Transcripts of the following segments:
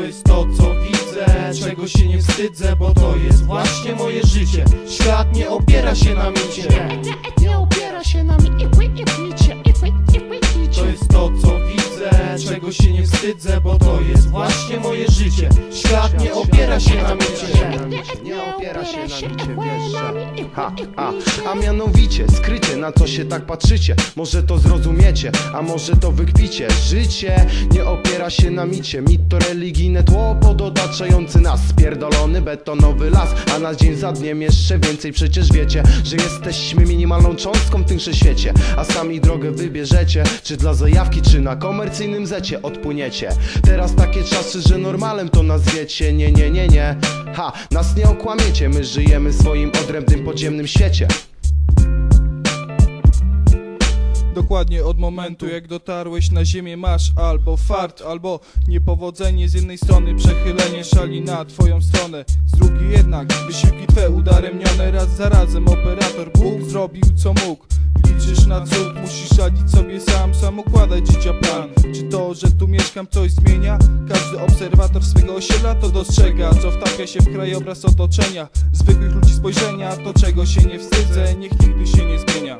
jest to co widzę, czego się nie wstydzę Bo to jest właśnie moje życie Świat nie opiera się na micie Nie, opiera się na mi i wy, i wicie, i wy, i wy, wicie. To jest to co widzę, czego się nie wstydzę Bo to jest właśnie moje życie Świat nie opiera się na micie. Nie opiera się na micie, wiesz, Ha, i a, wicie. a mianowicie, skrycie, na co się tak patrzycie. Może to zrozumiecie, a może to wykpicie. Życie nie opiera się na micie. Mit to religijne tło podotaczający nas. Spierdolony betonowy las, a na dzień za dniem jeszcze więcej. Przecież wiecie, że jesteśmy minimalną cząstką w tym świecie. A sami drogę wybierzecie, czy dla zajawki, czy na komercyjnym zecie odpłyniecie. Teraz takie czasy, że normalem to nazwiecie. Nie, nie, nie, ha, nas nie okłamiecie My żyjemy w swoim odrębnym podziemnym świecie. Dokładnie od momentu jak dotarłeś na ziemię masz albo fart, albo niepowodzenie. Z jednej strony Przechylenie szali na twoją stronę Z drugiej jednak wysiłki twe udaremnione. Raz za razem Operator Bóg zrobił co mógł. Liczysz na cud, musisz radzić sobie sam, sam układać życia plan to, że tu mieszkam coś zmienia? Każdy obserwator swego osiedla to dostrzega. Co wtapia się w krajobraz otoczenia. Zwykłych ludzi spojrzenia, to czego się nie wstydzę. Niech nigdy się nie zmienia.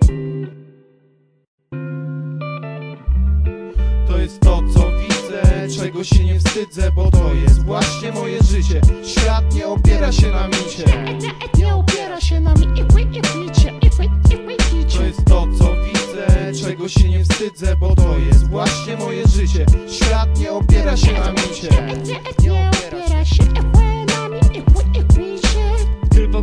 To jest to co widzę, czego się nie wstydzę Bo to jest właśnie moje życie. Świat nie opiera się na micie. Nie, opiera się na mi i wy, i wicie, i wy, i wy, wicie. To jest to co widzę, czego się nie wstydzę Bo to opiera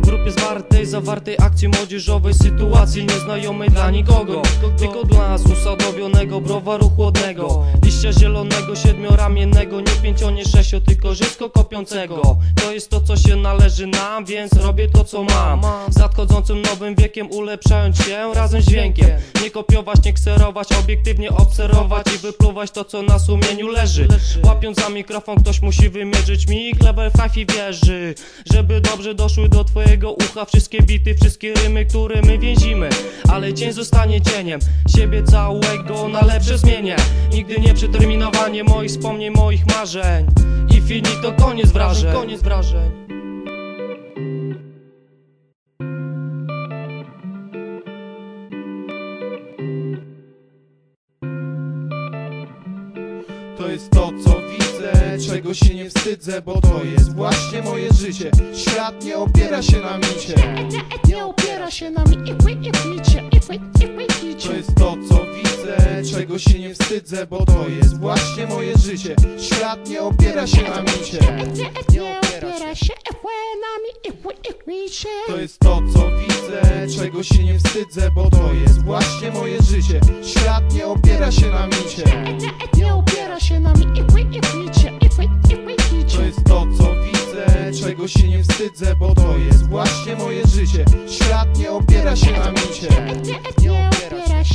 w grupie zwartej, zawartej akcji młodzieżowej Sytuacji nieznajomej dla nikogo. Tylko dla nas usadowionego browaru chłodnego. Liścia zielonego, siedmioramiennego Nie pięcio, nie sześcio, tylko żysko kopiącego. To jest to co się należy nam, więc robię to co mam. Z nadchodzącym nowym wiekiem ulepszając się razem z dźwiękiem. Nie kopiować, nie kserować, obiektywnie obserwować I wypluwać to co na sumieniu leży. Łapiąc za mikrofon ktoś musi wymierzyć mi Clever Five i wierzy Żeby dobrze doszły do twojego ucha. Wszystkie bity, wszystkie rymy, które my więzimy. Ale dzień zostanie cieniem Siebie całego na lepsze zmienię Nigdy nie przeterminowanie moich wspomnień, moich marzeń. I finito, koniec wrażeń. Koniec wrażeń. To jest to co widzę, czego się nie wstydzę Bo to jest właśnie moje życie. Świat nie opiera się na micie. Nie, opiera się na mi i wy, i wicie, i wy, i wy, wicie. To jest to co widzę, czego się nie wstydzę Bo to jest właśnie moje życie. Świat nie opiera się na micie. Nie, opiera się. To jest to co widzę, czego się nie wstydzę Bo to jest właśnie moje życie. Świat nie opiera się na micie. Nie, opiera się na mi Niczego się nie wstydzę, bo to jest właśnie moje życie. Świat nie opiera się na micie Nie opiera się